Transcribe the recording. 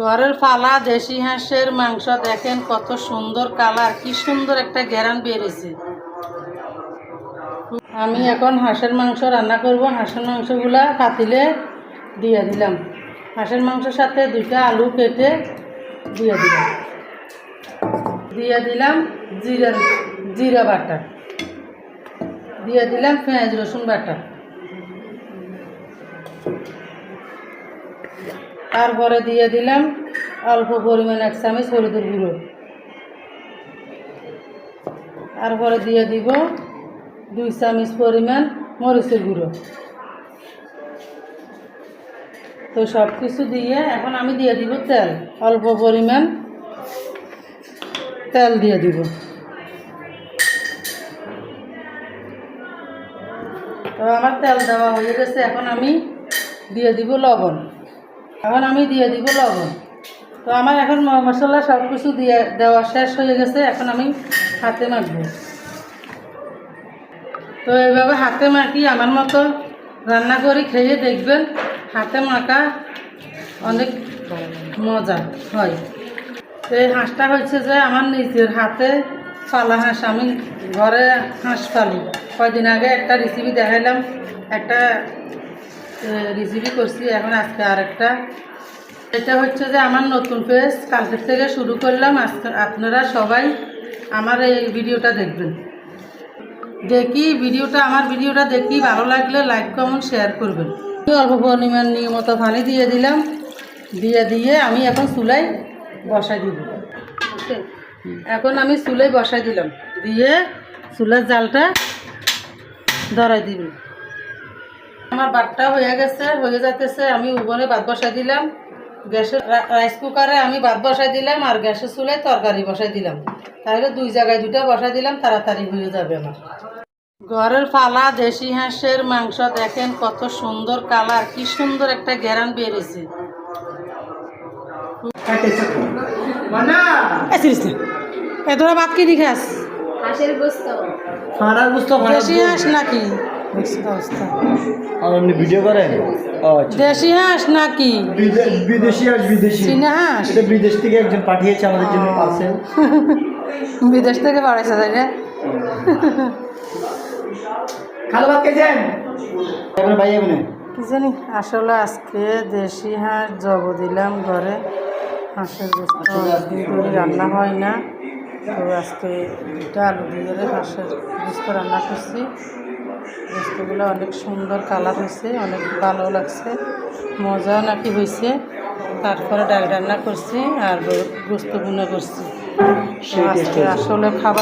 ঘরের ফালা, দেশি হাঁসের মাংস, দেখেন কত সুন্দর কালার, কি সুন্দর একটা গ্যারান বেরিয়েছে আমি এখন হাঁসের মাংস রান্না করব, হাঁসের মাংসগুলা পাতিলে দিয়ে দিলাম। হাঁসের মাংসের সাথে দুইটা আলু কেটে দিয়ে দিলাম। দিয়ে দিলাম জিরা জিরা বাটা। দিয়ে দিলাম পেঁয়াজ, রসুন বাটা। তারপরে দিয়ে দিলাম অল্প পরিমাণ এক চামচ হলুদের গুঁড়ো। তারপরে দিয়ে দিব দুই চামচ পরিমাণ মরিচের গুঁড়ো। তো সব কিছু দিয়ে এখন আমি দিয়ে দিব তেল। অল্প পরিমাণ তেল দিয়ে দিব। তো আমার তেল দেওয়া হয়ে গেছে, এখন আমি দিয়ে দিব লবণ। এখন আমি দিয়ে দিব লবণ। তো আমার এখন মশলা সব কিছু দিয়ে দেওয়া শেষ হয়ে গেছে, এখন আমি হাতে মাখবো। তো এইভাবে হাতে মাখি, আমার মতো রান্না করে, খেয়ে দেখবেন হাতে মাখা অনেক মজা হয়। তো এই হাঁসটা হচ্ছে যে আমার নিজের হাতে পালা হাঁস, আমি ঘরে হাঁস পালি। কয়দিন আগে একটা রেসিপি দেখাইলাম, একটা রেসিপি করছি। এখন আজকে আরেকটা। এটা হচ্ছে যে আমার নতুন পেজ কালকের থেকে শুরু করলাম। আজকে আপনারা সবাই আমার এই ভিডিওটা দেখবেন। দেখি ভিডিওটা, আমার ভিডিওটা দেখি। ভালো লাগলে লাইক কমেন্ট শেয়ার করবেন। অল্প পরিমাণ নিয়মিত পানি দিয়ে দিলাম। দিয়ে দিয়ে আমি এখন চুলাই বসাই দিব। এখন আমি চুলাই বসাই দিলাম। দিয়ে চুলার জালটা ধরাই দিব। আমার ভাতটা হয়ে গেছে হয়ে যাইতেছে আমি উবনে ভাত বসাই দিলাম। গ্যাসের রাইস কুকারে আমি ভাত বসাই দিলাম আর গ্যাসের চুলায় তরকারি বসাই দিলাম। তাহলে দুই জায়গায় দুটো বসাই দিলাম তাড়াতাড়ি হয়ে যাবে আমার। ঘরের ফালা দেশি হাঁসের মাংস দেখেন কত সুন্দর কালার কি সুন্দর একটা গ্যারান বেরিয়েছে। এ তোরা ভাত কি দিখাস হাঁসের গোস্ত। দেশি হাঁস নাকি? অবস্থা। আর এমনি ভিডিও করেন? আচ্ছা। দেশি হাঁস নাকি? বিদেশি আর বিদেশি। চীনা হাঁস? এটা বিদেশ থেকে একজন পাঠিয়েছে আমাদের জন্য পার্সেল। বিদেশ থেকে বাড়াইছে তাই না? খালো ভাত খেয়েছেন? এবার ভাই এমনি। কি জানি আসলে আজকে দেশি হাঁস জব দিলাম ঘরে। হাঁসের ধরে রান্না হয় না। তো আজকে দুটা আলু দিয়ে হাঁসের গোস্ত রান্না করছি। গোস্তগুলো অনেক সুন্দর কালার হয়েছে অনেক ভালো লাগছে মজা নাকি হয়েছে। তারপরে ডাল রান্না করছি আর গোস্ত গুনে করছি। আসলে খাবার